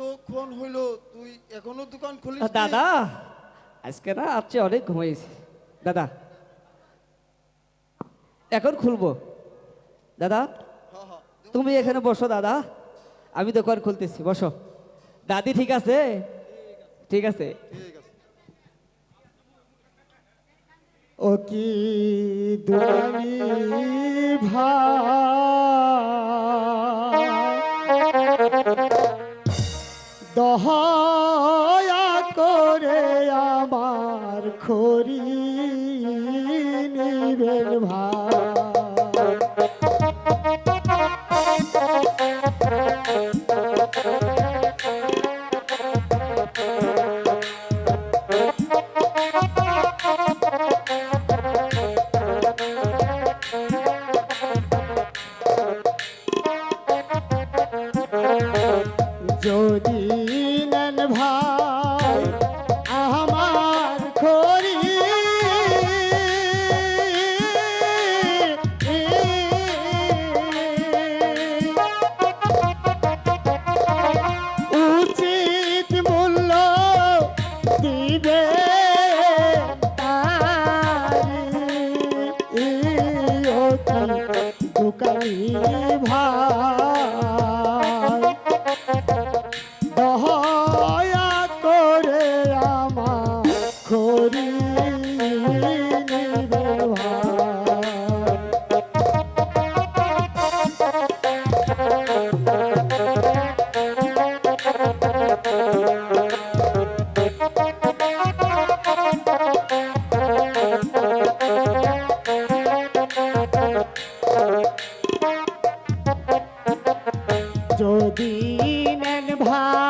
এতক্ষণ হইল তুই এখনও দোকান খুলিস নি? দাদা আজকে না আজকে অনেক ঘুমাইছি। দাদা এখন খুলবো। দাদা হ্যাঁ, হ্যাঁ। তুমি এখানে বসো দাদা। আমি দোকান খুলতেছি বসো। দাদি ঠিক আছে? ঠিক আছে। ঠিক আছে। ও কি দুরানি দহয়া করে আমার খরি নিবেন ভাই। নেন যদি নেন ভাই